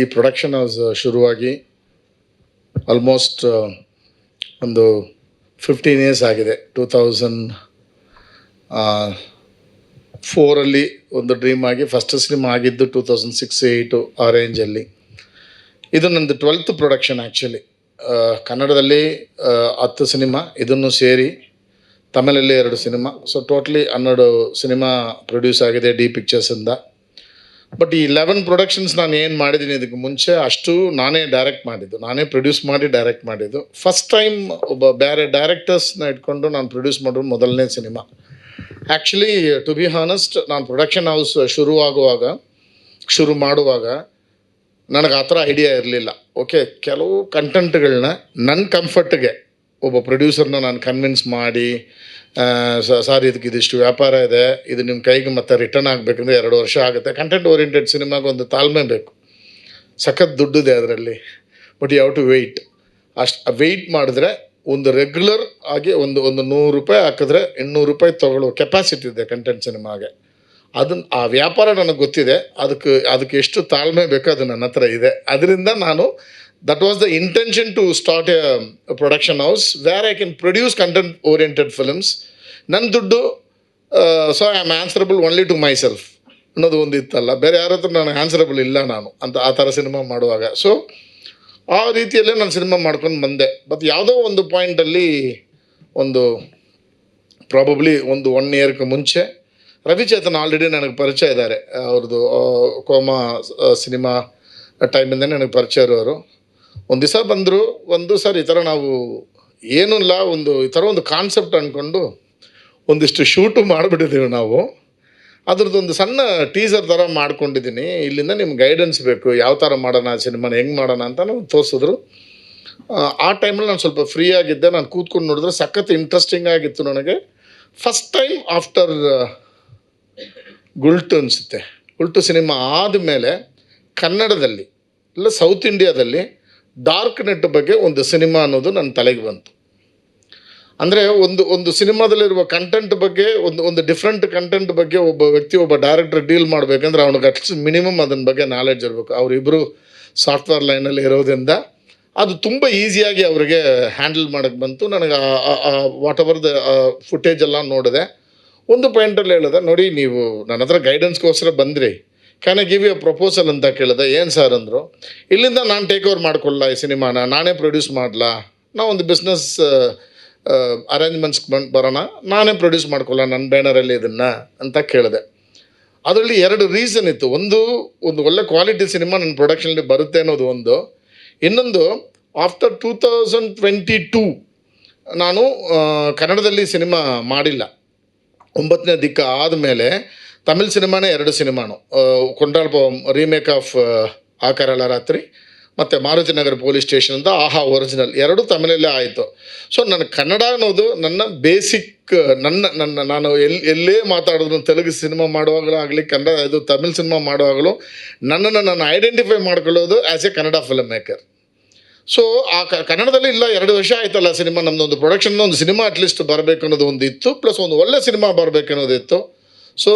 ಈ ಪ್ರೊಡಕ್ಷನ್ ಶುರುವಾಗಿ ಆಲ್ಮೋಸ್ಟ್ ಒಂದು ಫಿಫ್ಟೀನ್ ಇಯರ್ಸ್ ಆಗಿದೆ. ಟೂ ತೌಸಂಡ್ ಫೋರಲ್ಲಿ ಒಂದು ಡ್ರೀಮ್ ಆಗಿ ಫಸ್ಟ್ ಸಿನಿಮಾ ಆಗಿದ್ದು ಟೂ ತೌಸಂಡ್ ಸಿಕ್ಸ್ ಏಯ್ಟು ಆ ರೇಂಜಲ್ಲಿ ಇದು ನಂದು ಟ್ವೆಲ್ತ್ ಪ್ರೊಡಕ್ಷನ್ ಆ್ಯಕ್ಚುಲಿ ಕನ್ನಡದಲ್ಲಿ ಹತ್ತು ಸಿನಿಮಾ ಇದನ್ನು ಸೇರಿ ತಮಿಳಲ್ಲಿ ಎರಡು ಸಿನಿಮಾ ಸೊ ಟೋಟ್ಲಿ ಹನ್ನೆರಡು ಸಿನಿಮಾ ಪ್ರೊಡ್ಯೂಸ್ ಆಗಿದೆ ಡಿ ಪಿಕ್ಚರ್ಸಿಂದ ಬಟ್ ಈ ಲೆವೆನ್ ಪ್ರೊಡಕ್ಷನ್ಸ್ ನಾನು ಏನು ಮಾಡಿದ್ದೀನಿ ಇದಕ್ಕೆ ಮುಂಚೆ, ಅಷ್ಟು ನಾನೇ ಡೈರೆಕ್ಟ್ ಮಾಡಿದ್ದು. ನಾನೇ ಪ್ರೊಡ್ಯೂಸ್ ಮಾಡಿ ಡೈರೆಕ್ಟ್ ಮಾಡಿದ್ದು. ಫಸ್ಟ್ ಟೈಮ್ ಒಬ್ಬ ಬೇರೆ ಡೈರೆಕ್ಟರ್ಸ್ನ ಇಟ್ಕೊಂಡು ನಾನು ಪ್ರೊಡ್ಯೂಸ್ ಮಾಡೋ ಮೊದಲನೇ cinema. Actually to be honest ನಾನು ಪ್ರೊಡಕ್ಷನ್ ಹೌಸ್ ಶುರುವಾಗುವಾಗ, ಶುರು ಮಾಡುವಾಗ ನನಗೆ ಆ ಥರ ಐಡಿಯಾ ಇರಲಿಲ್ಲ. ಓಕೆ ಕೆಲವು ಕಂಟೆಂಟ್ಗಳನ್ನ ನನ್ನ ಕಂಫರ್ಟ್ಗೆ ಒಬ್ಬ ಪ್ರೊಡ್ಯೂಸರ್ನ ನಾನು ಕನ್ವಿನ್ಸ್ ಮಾಡಿ ಸಾರಿ ಇದಕ್ಕೆ ಇದಿಷ್ಟು ವ್ಯಾಪಾರ ಇದೆ, ಇದು ನಿಮ್ಮ ಕೈಗೆ ಮತ್ತೆ ರಿಟರ್ನ್ ಆಗಬೇಕಂದ್ರೆ ಎರಡು ವರ್ಷ ಆಗುತ್ತೆ. ಕಂಟೆಂಟ್ ಓರಿಯೆಂಟೆಡ್ ಸಿನಿಮಾಗೆ ಒಂದು ತಾಳ್ಮೆ ಬೇಕು. ಸಖತ್ ದುಡ್ಡಿದೆ ಅದರಲ್ಲಿ but you have to wait ಅಷ್ಟು ವೆಯ್ಟ್ ಮಾಡಿದ್ರೆ ಒಂದು ರೆಗ್ಯುಲರ್ ಆಗಿ ಒಂದು ಒಂದು ನೂರು ರೂಪಾಯಿ ಹಾಕಿದ್ರೆ ಇನ್ನೂರು ರೂಪಾಯಿ ತೊಗೊಳ್ಳೋ ಕೆಪಾಸಿಟಿ ಇದೆ ಕಂಟೆಂಟ್ ಸಿನಿಮಾಗೆ ಅದನ್ನು ಆ ವ್ಯಾಪಾರ ನನಗೆ ಗೊತ್ತಿದೆ, ಅದಕ್ಕೆ ಅದಕ್ಕೆ ಎಷ್ಟು ತಾಳ್ಮೆ ಬೇಕೋ ಅದು ನನ್ನ ಹತ್ರ ಇದೆ. ಅದರಿಂದ ನಾನು that was the intention to start a production house where I can produce content oriented films ನನ್ನ ದುಡ್ಡು so I am answerable only to myself ಅನ್ನೋದು ಒಂದು ಇತ್ತಲ್ಲ. ಬೇರೆ ಯಾರ ಹತ್ರ ನನಗೆ ಆನ್ಸರಬಲ್ ಇಲ್ಲ ನಾನು ಅಂತ ಆ ಥರ ಸಿನಿಮಾ ಮಾಡುವಾಗ. ಸೊ ಆ ರೀತಿಯಲ್ಲೇ ನಾನು ಸಿನಿಮಾ ಮಾಡ್ಕೊಂಡು ಬಂದೆ. ಬಟ್ ಯಾವುದೋ ಒಂದು ಪಾಯಿಂಟಲ್ಲಿ ಒಂದು ಪ್ರಾಬಬ್ಲಿ ಒಂದು ಒನ್ ಇಯರ್ಗೆ ಮುಂಚೆ, ರವಿಚೇತನ್ ಆಲ್ರೆಡಿ ನನಗೆ ಪರಿಚಯ ಇದ್ದಾರೆ. ಅವ್ರದ್ದು ಕೋಮಾ ಸಿನಿಮಾ ಟೈಮಿಂದ ನನಗೆ ಪರಿಚಯ ಇರೋರು. ಒಂದು ದಿವಸ ಬಂದರು ಒಂದು ಸರ್ ಈ ಥರ ನಾವು ಏನೂ ಇಲ್ಲ ಒಂದು ಈ ಥರ ಒಂದು ಕಾನ್ಸೆಪ್ಟ್ ಅಂದ್ಕೊಂಡು ಒಂದಿಷ್ಟು ಶೂಟು ಮಾಡಿಬಿಟ್ಟಿದ್ದೀವಿ ನಾವು. ಅದ್ರದ್ದೊಂದು ಸಣ್ಣ ಟೀಸರ್ ಥರ ಮಾಡ್ಕೊಂಡಿದ್ದೀನಿ ಇಲ್ಲಿಂದ ನಿಮ್ಗೆ ಗೈಡೆನ್ಸ್ ಬೇಕು ಯಾವ ಥರ ಮಾಡೋಣ ಸಿನಿಮಾನ ಹೆಂಗೆ ಮಾಡೋಣ ಅಂತ ನಾವು ತೋರಿಸಿದ್ರು. ಆ, ಟೈಮಲ್ಲಿ ನಾನು ಸ್ವಲ್ಪ ಫ್ರೀ ಆಗಿದ್ದೆ. ನಾನು ಕೂತ್ಕೊಂಡು ನೋಡಿದ್ರೆ ಸಖತ್ ಇಂಟ್ರೆಸ್ಟಿಂಗ್ ಆಗಿತ್ತು ನನಗೆ. ಫಸ್ಟ್ ಟೈಮ್ ಆಫ್ಟರ್ ಗುಲ್ಟು ಅನಿಸುತ್ತೆ. ಗುಲ್ಟು ಸಿನಿಮಾ ಆದಮೇಲೆ ಕನ್ನಡದಲ್ಲಿ ಇಲ್ಲ ಸೌತ್ ಇಂಡಿಯಾದಲ್ಲಿ ಡಾರ್ಕ್ ನೆಟ್ ಬಗ್ಗೆ ಒಂದು ಸಿನಿಮಾ ಅನ್ನೋದು ನನ್ನ ತಲೆಗೆ ಬಂತು. ಅಂದರೆ ಒಂದು ಒಂದು ಸಿನಿಮಾದಲ್ಲಿರುವ ಕಂಟೆಂಟ್ ಬಗ್ಗೆ, ಒಂದು ಒಂದು ಡಿಫ್ರೆಂಟ್ ಕಂಟೆಂಟ್ ಬಗ್ಗೆ ಒಬ್ಬ ವ್ಯಕ್ತಿ, ಒಬ್ಬ ಡೈರೆಕ್ಟರ್ ಡೀಲ್ ಮಾಡಬೇಕಂದ್ರೆ ಅವ್ನಿಗೆ ಅಟ್ ಮಿನಿಮಮ್ ಅದನ್ನ ಬಗ್ಗೆ ನಾಲೆಡ್ಜ್ ಇರಬೇಕು. ಅವರಿಬ್ಬರು ಸಾಫ್ಟ್ವೇರ್ ಲೈನಲ್ಲಿ ಇರೋದ್ರಿಂದ ಅದು ತುಂಬ ಈಸಿಯಾಗಿ ಅವರಿಗೆ ಹ್ಯಾಂಡಲ್ ಮಾಡೋಕ್ಕೆ ಬಂತು. ನನಗೆ ವಾಟ್ ಎವರ್ ದ ಫುಟೇಜ್ ಎಲ್ಲ ನೋಡಿದೆ. ಒಂದು ಪಾಯಿಂಟಲ್ಲಿ ಹೇಳಿದೆ, ನೋಡಿ, ನೀವು ನನ್ನ ಹತ್ರ ಗೈಡೆನ್ಸ್ಗೋಸ್ಕರ ಬಂದ್ರಿ. Can I give you proposal ಅಂತ ಕೇಳಿದೆ. ಏನು ಸರ್ ಅಂದರು, ಇಲ್ಲಿಂದ ನಾನು ಟೇಕ್ ಓವರ್ ಮಾಡ್ಕೊಳ್ಳ ಈ ಸಿನಿಮಾನ, ನಾನೇ ಪ್ರೊಡ್ಯೂಸ್ ಮಾಡಲಾ? ನಾವು ಒಂದು ಬಿಸ್ನೆಸ್ ಅರೇಂಜ್ಮೆಂಟ್ಸ್ ಬಂದು ಬರೋಣ, ನಾನೇ ಪ್ರೊಡ್ಯೂಸ್ ಮಾಡ್ಕೊಳ್ಳ ನನ್ನ ಬ್ಯಾನರಲ್ಲಿ ಇದನ್ನು ಅಂತ ಕೇಳಿದೆ. ಅದರಲ್ಲಿ ಎರಡು ರೀಸನ್ ಇತ್ತು. ಒಂದು ಒಂದು ಒಳ್ಳೆ ಕ್ವಾಲಿಟಿ ಸಿನಿಮಾ ನನ್ನ ಪ್ರೊಡಕ್ಷನಲ್ಲಿ ಬರುತ್ತೆ ಅನ್ನೋದು ಒಂದು. ಇನ್ನೊಂದು after two thousand twenty two ನಾನು ಕನ್ನಡದಲ್ಲಿ ಸಿನಿಮಾ ಮಾಡಿಲ್ಲ. ಒಂಬತ್ತನೇ ದಿಕ್ಕ ಆದಮೇಲೆ ತಮಿಳ್ ಸಿನಿಮಾನೇ ಎರಡು ಸಿನಿಮಾನು. ಕೊಂಡಾಳ್ಪ ರೀಮೇಕ್ ಆಫ್ ಆ ಕರಾಳ ರಾತ್ರಿ ಮತ್ತು ಮಾರುತಿನಗರ ಪೊಲೀಸ್ ಸ್ಟೇಷನ್ ಅಂತ ಆಹಾ ಒರಿಜಿನಲ್ ಎರಡು ತಮಿಳಲ್ಲೇ ಆಯಿತು. ಸೊ ನನ್ನ ಕನ್ನಡ ಅನ್ನೋದು ನನ್ನ ಬೇಸಿಕ್ ನನ್ನ ನನ್ನ, ನಾನು ಎಲ್ಲಿ ಎಲ್ಲೇ ಮಾತಾಡಿದ್ರು ತೆಲುಗು ಸಿನಿಮಾ ಮಾಡುವಾಗಲೂ ಆಗಲಿ, ಕನ್ನಡ ಇದು ತಮಿಳ್ ಸಿನಿಮಾ ಮಾಡುವಾಗಲೂ ನನ್ನನ್ನು ನಾನು ಐಡೆಂಟಿಫೈ ಮಾಡ್ಕೊಳ್ಳೋದು as a Kannada film maker so ಆ ಕನ್ನಡದಲ್ಲಿ ಇಲ್ಲ, ಎರಡು ವರ್ಷ ಆಯ್ತಲ್ಲ ಸಿನಿಮಾ ನಮ್ಮದು ಒಂದು ಪ್ರೊಡಕ್ಷನ್ ಒಂದು ಸಿನಿಮಾ ಅಟ್ಲೀಸ್ಟ್ ಬರಬೇಕು ಅನ್ನೋದು ಒಂದು ಇತ್ತು ಪ್ಲಸ್ ಒಂದು ಒಳ್ಳೆ ಸಿನಿಮಾ ಬರಬೇಕು ಅನ್ನೋದಿತ್ತು. ಸೊ